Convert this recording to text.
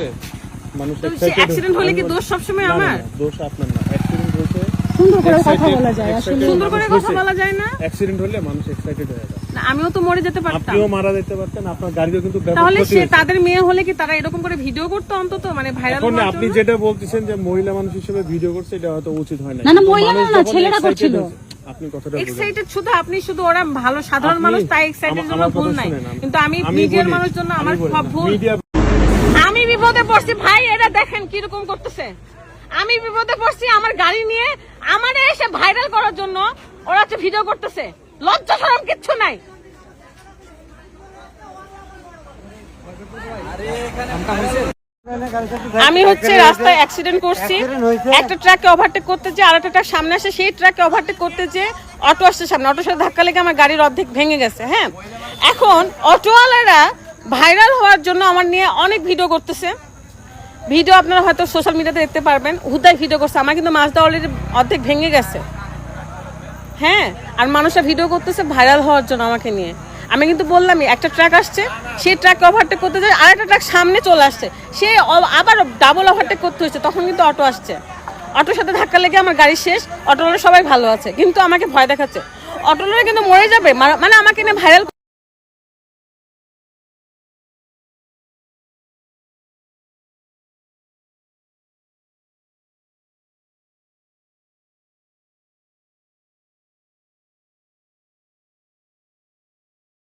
হয়েছে মানুষ অ্যাক্সিডেন্ট হলে কি দোষ সবসময় আমার? দোষ আপনার না। অ্যাক্সিডেন্ট হয়েছে সুন্দর করে কথা বলা যায় আসলে। সুন্দর করে কথা বলা যায় না? অ্যাক্সিডেন্ট হলে মানুষ এক্সাইটেড হয়ে যায়। না, আমিও তো মরে যেতে পারতাম। আপনিও মারা যেতে পারতেন আপনার গাড়িও কিন্তু ব্যাপক তাহলে সে তাদের মেয়ে হলে কি তারা এরকম করে ভিডিও করতো অন্তত? মানে ভাইরাল এখন আপনি যেটা বলতেছেন যে মহিলা মানুষ হিসেবে ভিডিও করছে এটা হয়তো উচিত হয় না না, না, মহিলা না, ছেলেরা করছিল। আপনি কথাটা এক্সাইটেড শুধু আপনি শুধু ওরা ভালো সাধারণ মানুষ তাই এক্সাইটেড জন্য ভুল নাই। কিন্তু আমি মিডিয়ার মানুষ জন্য আমার সব ভুল। বিপদে পড়ছি ভাই এরা দেখেন কীরকম করতেছে। আমি বিপদে পড়ছি আমার গাড়ি নিয়ে আমার এসে ভাইরাল করার জন্য ওরা হচ্ছে ভিডিও করতেছে। লজ্জা শরম কিচ্ছু নাই। আমি হচ্ছে রাস্তায় অ্যাক্সিডেন্ট করছি। একটা ট্রাককে ওভারটেক করতে যে আরেকটা ট্রাক সামনে আসে সেই ট্রাককে ওভারটেক করতে যে অটো আসছে সামনে। অটোর সাথে ধাক্কা লেগে আমার গাড়ির অর্ধেক ভেঙে গেছে হ্যাঁ? এখন অটোওয়ালারা ভাইরাল হওয়ার জন্য আমার নিয়ে অনেক ভিডিও করতেছে। ভিডিও আপনারা হয়তো সোশ্যাল মিডিয়াতে দেখতে পারবেন। হুদায় ভিডিও করছে। আমার কিন্তু মাছটা অলরেডি অর্ধেক ভেঙে গেছে। হ্যাঁ আর মানুষরা ভিডিও করতেছে ভাইরাল হওয়ার জন্য আমাকে নিয়ে। আমি কিন্তু বললামই, একটা ট্রাক আসছে, সেই ট্রাককে ওভারটেক করতে যায় আর একটা ট্রাক সামনে চলে আসছে। সে আবার ডাবল ওভারটেক করতে হচ্ছে তখন কিন্তু অটো আসছে। অটোর সাথে ধাক্কা লেগে আমার গাড়ি শেষ অটোওয়ালা সবাই ভালো আছে। কিন্তু আমাকে ভয় দেখাচ্ছে। অটোওয়ালা কিন্তু মরে যাবে মানে আমাকে নিয়ে ভাইরাল